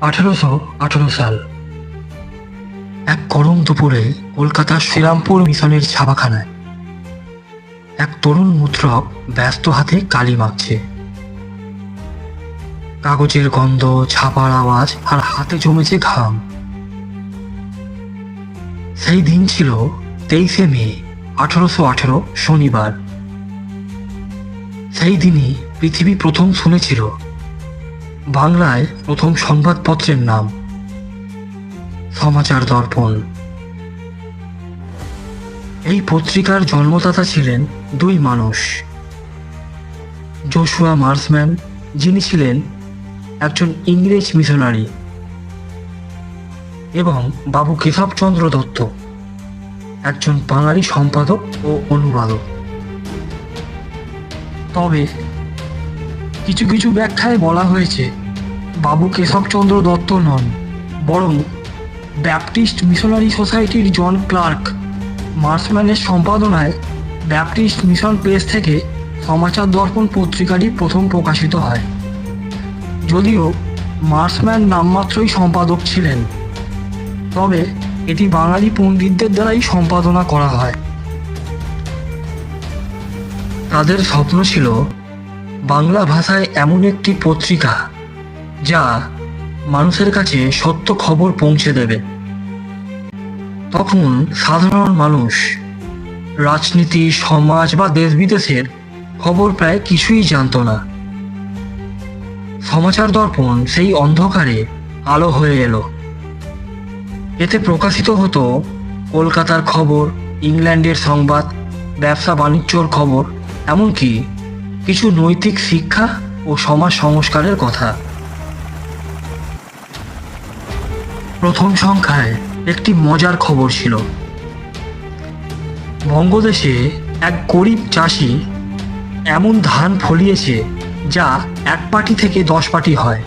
আঠেরোশো আঠেরো সাল। এক গরম দুপুরে কলকাতার শ্রীরামপুর মিশনের ছাপাখানায় এক তরুণ মুদ্রক ব্যস্ত হাতে কালি মাখছে কাগজের গন্ধ, ছাপার আওয়াজ আর হাতে জমেছে ঘাম। সেই দিন ছিল তেইশে মে, আঠারোশো আঠেরো শনিবার। সেই দিনই পৃথিবী প্রথম শুনেছিল বাংলায় প্রথম সংবাদপত্রের নাম। সমাচার দর্পণ। এই পত্রিকার জন্মদাতা ছিলেন দুই মানুষ। জোশুয়া মার্সম্যান, যিনি ছিলেন একজন ইংরেজ মিশনারি এবং বাবু কেশবচন্দ্র দত্ত, একজন বাঙালি সম্পাদক ও অনুবাদক। তবে কিছু কিছু ব্যাখ্যায় বলা হয়েছে, বাবু কেশবচন্দ্র দত্ত নন, বরং ব্যাপটিস্ট মিশনারি সোসাইটির জন ক্লার্ক, মার্সম্যানের সম্পাদনায় ব্যাপটিস্ট মিশন প্রেস থেকে সমাচার দর্পণ পত্রিকাটি প্রথম প্রকাশিত হয়। যদিও মার্সম্যান নামমাত্রই সম্পাদক ছিলেন, তবে এটি বাঙালি পণ্ডিতদের দ্বারাই সম্পাদনা করা হয়। তাদের স্বপ্ন ছিল বাংলা ভাষায় এমন একটি পত্রিকা যা মানুষের কাছে সত্য খবর পৌঁছে দেবে। তখন সাধারণ মানুষ, রাজনীতি, সমাজ বা দেশ বিদেশের খবর প্রায় কিছুই জানতো না। সমাচার দর্পণ সেই অন্ধকারে আলো হয়ে এলো। এতে প্রকাশিত হতো কলকাতার খবর, ইংল্যান্ডের সংবাদ ব্যবসা বাণিজ্যর খবর, এমনকি কিছু নৈতিক শিক্ষা ও সমাজ সংস্কারের কথা। প্রথম সংখ্যায় একটি মজার খবর ছিল। বঙ্গদেশে এক গরিব চাষি এমন ধান ফলিয়েছে যা এক পাটি থেকে দশ পাটি হয়।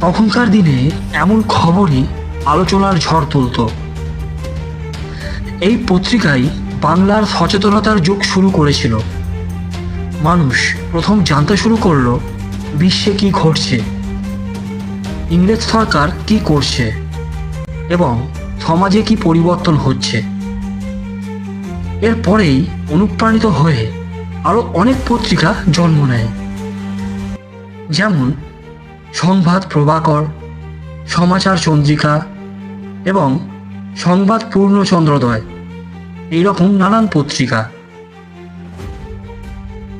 তখনকার দিনে এমন খবরই আলোচনার ঝড় তুলত। এই পত্রিকায় বাংলার সচেতনতার যুগ শুরু করেছিল। মানুষ প্রথম জানতে শুরু করল, বিশ্বে কি ঘটছে? ইংরেজ সরকার কি করছে? এবং সমাজে কি পরিবর্তন হচ্ছে? এরপরেই অনুপ্রাণিত হয়ে আরও অনেক পত্রিকা জন্ম নেয়। যেমন সংবাদ প্রভাকর, সমাচার চন্দ্রিকা এবং সংবাদ পূর্ণচন্দ্রোদয়। এইরকম নানান পত্রিকা।